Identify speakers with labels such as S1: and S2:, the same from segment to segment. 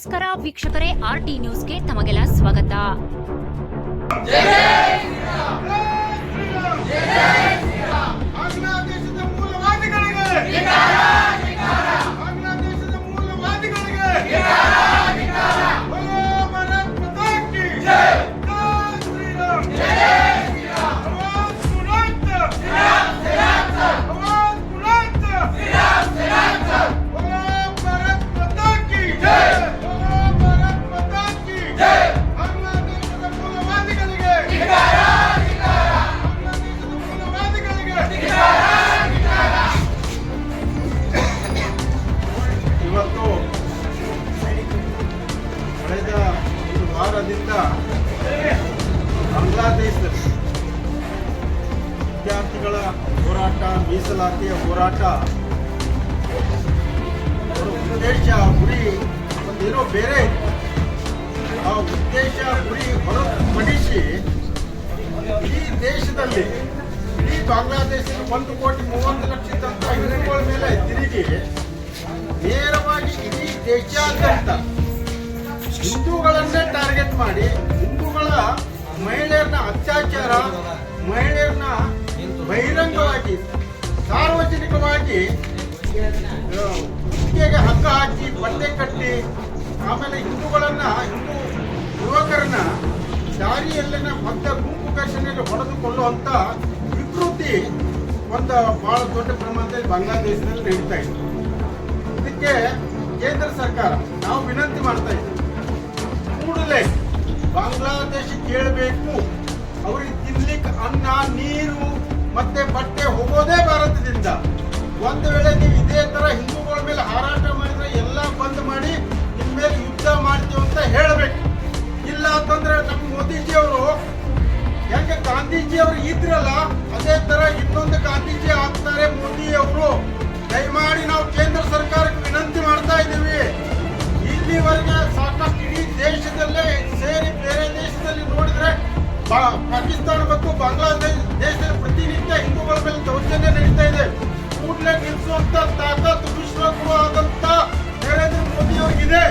S1: ನಮಸ್ಕಾರ ವೀಕ್ಷಕರೇ ಆರ್ಟಿ ನ್ಯೂಸ್ಗೆ ತಮಗೆಲ್ಲ ಸ್ವಾಗತ.
S2: ವಿದ್ಯಾರ್ಥಿಗಳ ಹೋರಾಟ, ಮೀಸಲಾತಿಯ ಹೋರಾಟ ಉದ್ದೇಶ ಗುರಿ ಒಂದೇನೋ ಬೇರೆ. ಆ ಉದ್ದೇಶ ಗುರಿ ಹೊರತುಪಡಿಸಿ ಈ ದೇಶದಲ್ಲಿ, ಇಡೀ ಬಾಂಗ್ಲಾದೇಶದ ಒಂದು ಕೋಟಿ ಮೂವತ್ತು ಲಕ್ಷದಂತ ಹಿಂದೂಗಳ ಮೇಲೆ ತಿರುಗಿ ನೇರವಾಗಿ ಇಡೀ ದೇಶಾದ್ಯಂತ ಹಿಂದೂಗಳನ್ನೇ ಟಾರ್ಗೆಟ್ ಮಾಡಿ, ಹಿಂದೂಗಳ ಮಹಿಳೆಯರನ್ನ ಅತ್ಯಾಚಾರ, ಮಹಿಳೆಯರನ್ನ ಬಹಿರಂಗವಾಗಿ, ಸಾರ್ವಜನಿಕವಾಗಿ ಕುತ್ತಿಗೆಗೆ ಹಗ್ಗ ಹಾಕಿ ಬಟ್ಟೆ ಕಟ್ಟಿ, ಆಮೇಲೆ ಹಿಂದೂಗಳನ್ನ, ಹಿಂದೂ ಯುವಕರನ್ನ ದಾರಿಯಲ್ಲಿನ ಭಕ್ತ ಗುಂಪು ಘರ್ಷಣೆಯಲ್ಲಿ ಹೊಡೆದುಕೊಳ್ಳುವಂತ ವಿಕೃತಿ ಒಂದು ಬಹಳ ದೊಡ್ಡ ಪ್ರಮಾಣದಲ್ಲಿ ಬಾಂಗ್ಲಾದೇಶದಲ್ಲಿ ನಡೀತಾ ಇದೆ. ಇದಕ್ಕೆ ಕೇಂದ್ರ ಸರ್ಕಾರ, ನಾವು ವಿನಂತಿ ಮಾಡ್ತಾ ಇದ್ದೀವಿ. ಕೂಡಲೇ ಬಾಂಗ್ಲಾದೇಶ ಕೇಳಬೇಕು. ಅವ್ರಿಗೆ ತಿನ್ಲಿಕ್ಕೆ ಅನ್ನ, ನೀರು ಮತ್ತೆ ಬಟ್ಟೆ ಹೋಗೋದೇ ಭಾರತದಿಂದ. ಒಂದು ವೇಳೆ ನೀವು ಇದೇ ತರ ಹಿಂದೂಗಳ ಮೇಲೆ ಹಾರಾಟ ಮಾಡಿದ್ರೆ ಎಲ್ಲ ಬಂದ್ ಮಾಡಿ ನಿಮ್ಮ ಮೇಲೆ ಯುದ್ಧ ಮಾಡ್ತೀವಿ ಅಂತ ಹೇಳಬೇಕು. ಇಲ್ಲ ಅಂತಂದ್ರೆ ನಮ್ಮ ಮೋದಿಜಿ ಅವರು ಯಾಕೆ ಗಾಂಧೀಜಿ ಅವರು ಇದ್ರಲ್ಲ, ಅದೇ ತರ ಇನ್ನೊಂದು ಗಾಂಧೀಜಿ ಆಗ್ತಾರೆ ಮೋದಿ ಅವರು ದಯಮಾಡಿ ನಾವು ಕೇಂದ್ರ ಸರ್ಕಾರಕ್ಕೆ ವಿನಂತಿ ಮಾಡ್ತಾ ಇದ್ದೀವಿ. ಇಲ್ಲಿವರೆಗೆ ಸಾಕಷ್ಟು ಇಡೀ ದೇಶದಲ್ಲೇ ಸೇರಿ ಬೇರೆ ದೇಶದಲ್ಲಿ ನೋಡಿದ್ರೆ ಪಾಕಿಸ್ತಾನ ಮತ್ತು ಬಾಂಗ್ಲಾದೇಶ, ದೇಶದ ಪ್ರತಿನಿತ್ಯ ಹಿಂದೂಗಳ ಮೇಲೆ ದೌರ್ಜನ್ಯ ನಡೀತಾ ಇದೆ. ಕೂಡಲೇ ನಿಲ್ಲಿಸುವಂತ ತಾಕತ್ತು ವಿಶ್ವಗುರು ಆದಂತ ನರೇಂದ್ರ ಮೋದಿ ಅವ್ರಿಗಿದೆ.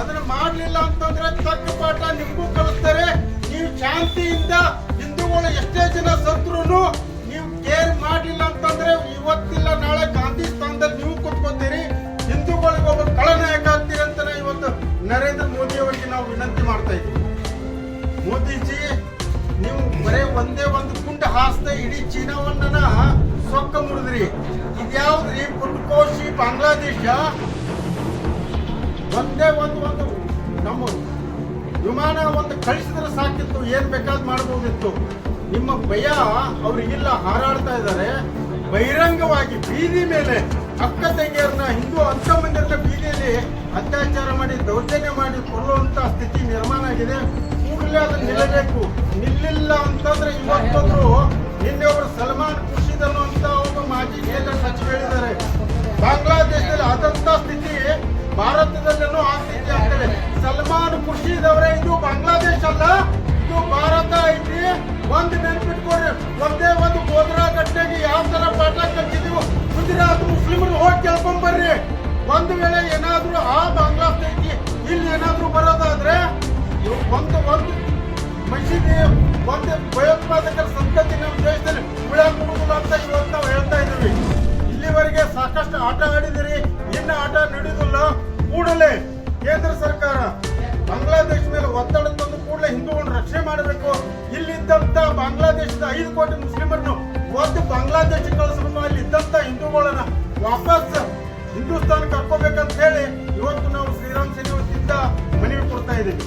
S2: ಅದನ್ನ ಮಾಡಲಿಲ್ಲ ಅಂತಂದ್ರೆ ತಕ್ಕ ಪಾಠ ನಿಮಗೂ ಕಲಿಸ್ತಾರೆ. ನೀವು ಶಾಂತಿಯಿಂದ ಹಿಂದೂಗಳು ಎಷ್ಟೇ ಜನ ಸತ್ರು ನೀವು ಕೇರ್ ಮಾಡಲಿಲ್ಲ ಅಂತಂದ್ರೆ ಇವತ್ತಿಲ್ಲ, ನಾಳೆ ಗಾಂಧಿ ಸ್ಥಾನದಲ್ಲಿ ನೀವು ಕೂತ್ಕೊತೀರಿ. ಹಿಂದೂಗಳಿಗೆ ಒಬ್ಬ ಕಳನಾಯಕ ಆಗ್ತೀರಿ ಅಂತ ಇವತ್ತು ನರೇಂದ್ರ ಮೋದಿ ಅವರಿಗೆ ನಾವು ವಿನಂತಿ ಮಾಡ್ತಾ ಇದ್ದೀವಿ. ಮೋದಿಜಿ ಒಂದೇ ಒಂದು ಕುಂಡ ಹಾಸ್ತ ಇಡೀ ಚೀನಾವನ್ನ ಸೊಕ್ಕ ಮುಡಿದ್ರಿ ಇದ್ಯಾವ್ದ್ರಿ ಪುಟ್ಕೋಶಿ ಬಾಂಗ್ಲಾದೇಶ? ಒಂದೇ ಒಂದು ಒಂದು ನಮ್ಮ ವಿಮಾನ ಒಂದು ಕಳಿಸಿದ್ರೆ ಸಾಕಿತ್ತು, ಏನ್ ಬೇಕಾದ್ ಮಾಡ್ಬೋದಿತ್ತು. ನಿಮ್ಮ ಭಯ ಅವ್ರಿಗಿಲ್ಲ ಹಾರಾಡ್ತಾ ಇದ್ದಾರೆ. ಬಹಿರಂಗವಾಗಿ ಬೀದಿ ಮೇಲೆ ಅಕ್ಕ ತಂಗಿಯರನ್ನ ಹಿಂದೂ ಅಕ್ಕಮ್ಮಂದಿರನ್ನ ಬೀದಿಯಲ್ಲಿ ಅತ್ಯಾಚಾರ ಮಾಡಿ ದೌರ್ಜನ್ಯ ಮಾಡಿ ಕೊಲ್ಲುವಂತ ಸ್ಥಿತಿ ನಿರ್ಮಾಣ ಆಗಿದೆ. ಬಾಂಗ್ಲಾದೇಶ ಅಲ್ಲ ಇದು ಭಾರತ ಐತಿ. ಒಂದು ನೆನ್ಪಿಟ್ಕೊಡ್ರಿ ಒಂದೇ ಒಂದು ಗೋದ್ರಾ ಗಟ್ಟೆಗೆ ಯಾವ ತರ ಪಾಠ ಕಲ್ತಿದೀವೋ ಗುಜರಾತ್ ಮುಸ್ಲಿಮರು ಹೋಗಿ ಕೇಳ್ಕೊಂಡ್ ಬರ್ರಿ. ಒಂದು ವೇಳೆ ಏನಾದ್ರೂ ಆ ಬಾಂಗ್ಲಾದೇಶ ಇಲ್ಲಿ ಏನಾದ್ರೂ ಬರೋದಾದ್ರೆ ಒಂದು ಒಂದು ಮಸೀದಿ, ಒಂದು ಭಯೋತ್ಪಾದಕರ ಸಂತತಿ ನಮ್ಮ ದೇಶದಲ್ಲಿ ಉಳಿಯಾಕ ಅಂತ ಇವತ್ತು ನಾವು ಹೇಳ್ತಾ ಇದ್ದೀವಿ. ಇಲ್ಲಿವರೆಗೆ ಸಾಕಷ್ಟು ಆಟ ಆಡಿದಿರಿ ಇನ್ನು ಆಟ ನಡೆಯುವುದಿಲ್ಲ. ಕೂಡಲೇ ಕೇಂದ್ರ ಸರ್ಕಾರ ಬಾಂಗ್ಲಾದೇಶ ಮೇಲೆ ಒತ್ತಡ ತಂದು ಕೂಡಲೇ ಹಿಂದೂಗಳನ್ನು ರಕ್ಷಣೆ ಮಾಡಬೇಕು. ಇಲ್ಲಿದ್ದಂತ ಬಾಂಗ್ಲಾದೇಶದ ಐದು ಕೋಟಿ ಮುಸ್ಲಿಮರನ್ನು ಒಂದು ಬಾಂಗ್ಲಾದೇಶಕ್ಕೆ ಕಳಿಸಬೇಕು ಅಲ್ಲಿ ಇದ್ದಂತ ಹಿಂದೂಗಳನ್ನ ವಾಪಸ್ ಹಿಂದೂಸ್ತಾನ ಕರ್ಕೋಬೇಕಂತ ಹೇಳಿ ಇವತ್ತು ನಾವು ಶ್ರೀರಾಮ್ ಸೇನೆ ಮನವಿ ಕೊಡ್ತಾ ಇದ್ದೀವಿ.